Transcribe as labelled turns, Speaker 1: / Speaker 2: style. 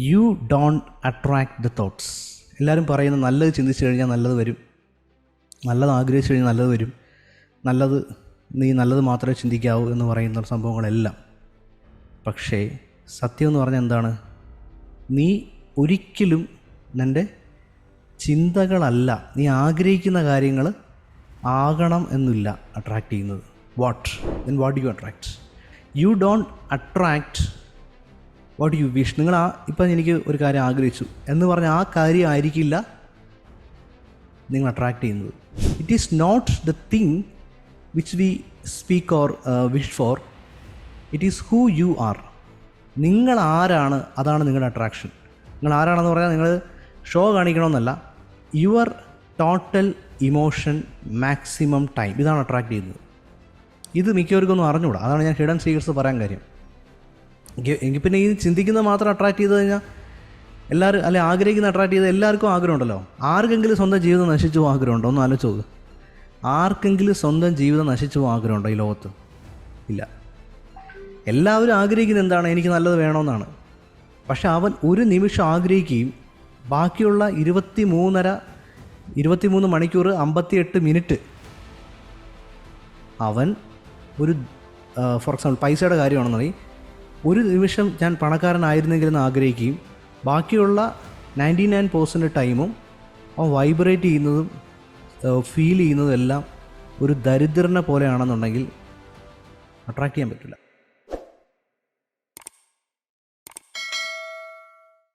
Speaker 1: You don't attract the thoughts എല്ലാവരും പറയുന്നത് നല്ലത് ചിന്തിച്ചു കഴിഞ്ഞാൽ നല്ലത് വരും. നല്ലത് ആഗ്രഹിച്ചു കഴിഞ്ഞാൽ നല്ലത് വരും. നല്ലത് നീ നല്ലത് മാത്രമേ ചിന്തിക്കാവൂ എന്ന് പറയുന്ന സംഭവങ്ങളെല്ലാം. പക്ഷേ സത്യം എന്ന് പറഞ്ഞാൽ എന്താണ്? നീ ഒരിക്കലും നിന്റെ ചിന്തകളല്ല നീ ആഗ്രഹിക്കുന്ന കാര്യങ്ങൾ ആകണം എന്നില്ല അട്രാക്റ്റ് ചെയ്യുന്നത്. What then what you attract you don't attract what you wish നിങ്ങൾ ആ ഇപ്പം എനിക്ക് ഒരു കാര്യം ആഗ്രഹിച്ചു. എന്ന് പറഞ്ഞാൽ ആ കാര്യം ആയിരിക്കില്ല നിങ്ങൾ അട്രാക്റ്റ് ചെയ്യുന്നത്. It is not the thing which we speak or wish for it is who you are നിങ്ങൾ ആരാണ് അതാണ് നിങ്ങളുടെ അട്രാക്ഷൻ നിങ്ങൾ ആരാണെന്ന് പറഞ്ഞാൽ നിങ്ങൾ show കാണിക്കണമെന്നല്ല. Your total emotion maximum time ഇതാണ് അട്രാക്റ്റ് ചെയ്യുന്നത്. ഇത് മിക്കവർക്കൊന്നും അറിഞ്ഞുകൂടാ. അതാണ് ഞാൻ ഹിഡൻ സീക്രട്സ് പറയാൻ കാര്യം. എങ്കിൽ പിന്നെ ഈ ചിന്തിക്കുന്നത് മാത്രം അട്രാക്ട് ചെയ്ത് കഴിഞ്ഞാൽ എല്ലാവരും അല്ലെ ആഗ്രഹിക്കുന്ന അട്രാക്ട് ചെയ്ത് എല്ലാവർക്കും ആഗ്രഹമുണ്ടല്ലോ ആർക്കെങ്കിലും സ്വന്തം ജീവിതം നശിച്ചു ആഗ്രഹം ആഗ്രഹമുണ്ടോ ഒന്ന് ആലോചിച്ച് നോക്ക്. ആർക്കെങ്കിലും സ്വന്തം ജീവിതം നശിച്ചു ആഗ്രഹം ആഗ്രഹമുണ്ടോ ഈ ലോകത്ത്? ഇല്ല. എല്ലാവരും ആഗ്രഹിക്കുന്നത് എന്താണ്? എനിക്ക് നല്ലത് വേണമെന്നാണ്. പക്ഷെ അവൻ ഒരു നിമിഷം ആഗ്രഹിക്കുകയും ബാക്കിയുള്ള ഇരുപത്തി മൂന്നര ഇരുപത്തിമൂന്ന് മണിക്കൂർ അമ്പത്തിയെട്ട് മിനിറ്റ് അവൻ ഒരു ഫോർ എക്സാമ്പിൾ പൈസയുടെ കാര്യമാണെന്നുണ്ടെങ്കിൽ ഒരു നിമിഷം ഞാൻ പണക്കാരനായിരുന്നെങ്കിൽ എന്ന് ആഗ്രഹിക്കുകയും ബാക്കിയുള്ള നയന്റി നയൻ പേഴ്സന്റ് ടൈമും അവൻ വൈബ്രേറ്റ് ചെയ്യുന്നതും ഫീൽ ചെയ്യുന്നതും എല്ലാം ഒരു ദരിദ്രനെ പോലെയാണെന്നുണ്ടെങ്കിൽ അട്രാക്റ്റ് ചെയ്യാൻ പറ്റില്ല.